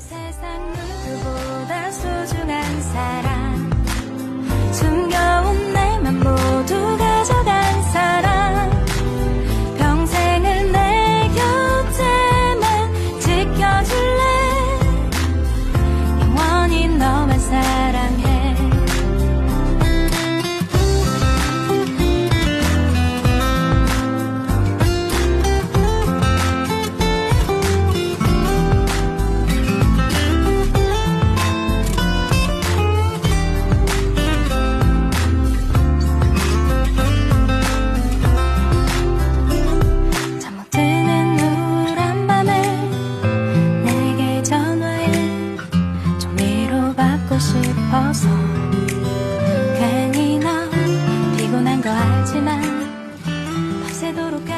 세상 누구보다 소중한 사람 싶어서 괜히 너 피곤한 거 알지만 밤새도록